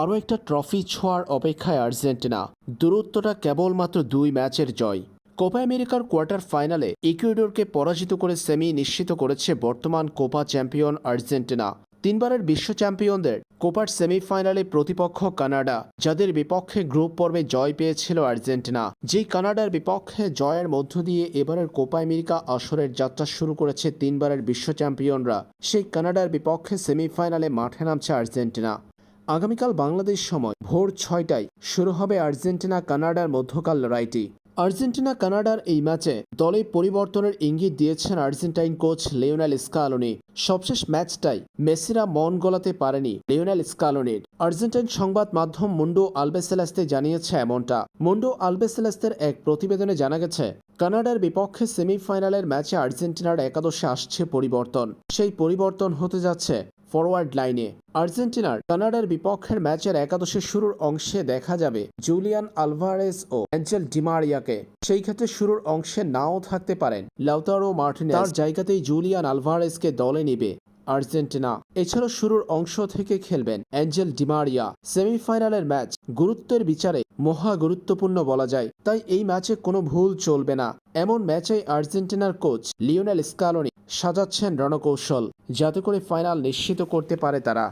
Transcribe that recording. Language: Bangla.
আরও একটা ট্রফি ছোঁয়ার অপেক্ষায় আর্জেন্টিনা। দূরত্বটা কেবলমাত্র দুই ম্যাচের জয়। কোপা আমেরিকার কোয়ার্টার ফাইনালে ইকুয়েডরকে পরাজিত করে সেমি নিশ্চিত করেছে বর্তমান কোপা চ্যাম্পিয়ন আর্জেন্টিনা। তিনবারের বিশ্ব চ্যাম্পিয়নদের কোপার সেমিফাইনালে প্রতিপক্ষ কানাডা, যাদের বিপক্ষে গ্রুপ পর্বে জয় পেয়েছিল আর্জেন্টিনা। যেই কানাডার বিপক্ষে জয়ের মধ্য দিয়ে এবারের কোপা আমেরিকা আসরের যাত্রা শুরু করেছে তিনবারের বিশ্ব চ্যাম্পিয়নরা, সেই কানাডার বিপক্ষে সেমিফাইনালে মাঠে নামছে আর্জেন্টিনা। আগামীকাল বাংলাদেশ সময় ভোর ছয়টায় শুরু হবে আর্জেন্টিনা কানাডার মধ্যকাল লড়াইটি। আর্জেন্টিনা কানাডার এই ম্যাচে দলে পরিবর্তনের ইঙ্গিত দিয়েছেন আর্জেন্টাইন কোচ লিওনেল স্কালোনি। সবশেষ ম্যাচটাই মেসিরা মন গলাতে পারেনি লিওনেল স্কালোনির। আর্জেন্টাইন সংবাদ মাধ্যম মুন্ডো আলবেসেলাস্তে জানিয়েছে এমনটা। মুন্ডো আলবেসেলাস্তের এক প্রতিবেদনে জানা গেছে, কানাডার বিপক্ষে সেমিফাইনালের ম্যাচে আর্জেন্টিনার একাদশে আসছে পরিবর্তন। সেই পরিবর্তন হতে যাচ্ছে ফরওয়ার্ড লাইনে আর্জেন্টিনার কানাডার বিপক্ষের ম্যাচের একাদশে শুরুর অংশে দেখা যাবে জুলিয়ান আলভারেস ও অ্যাঞ্জেল ডিমারিয়াকে সেই ক্ষেত্রে শুরুর অংশে নাও থাকতে পারেন লাউতারো মার্টিনেজ। তার জায়গাতেই জুলিয়ান আলভারেসকে দলে নিবে আর্জেন্টিনা। এছাড়াও শুরুর অংশ থেকে খেলবেন অ্যাঞ্জেল ডিমারিয়া সেমিফাইনালের ম্যাচ গুরুত্বের বিচারে মহা গুরুত্বপূর্ণ বলা যায়। তাই এই ম্যাচে কোনো ভুল চলবে না। এমন ম্যাচে আর্জেন্টিনার কোচ লিওনেল স্কালোনি সাজাচ্ছেন রণকৌশল যাতে করে ফাইনাল নিশ্চিত করতে পারে তারা।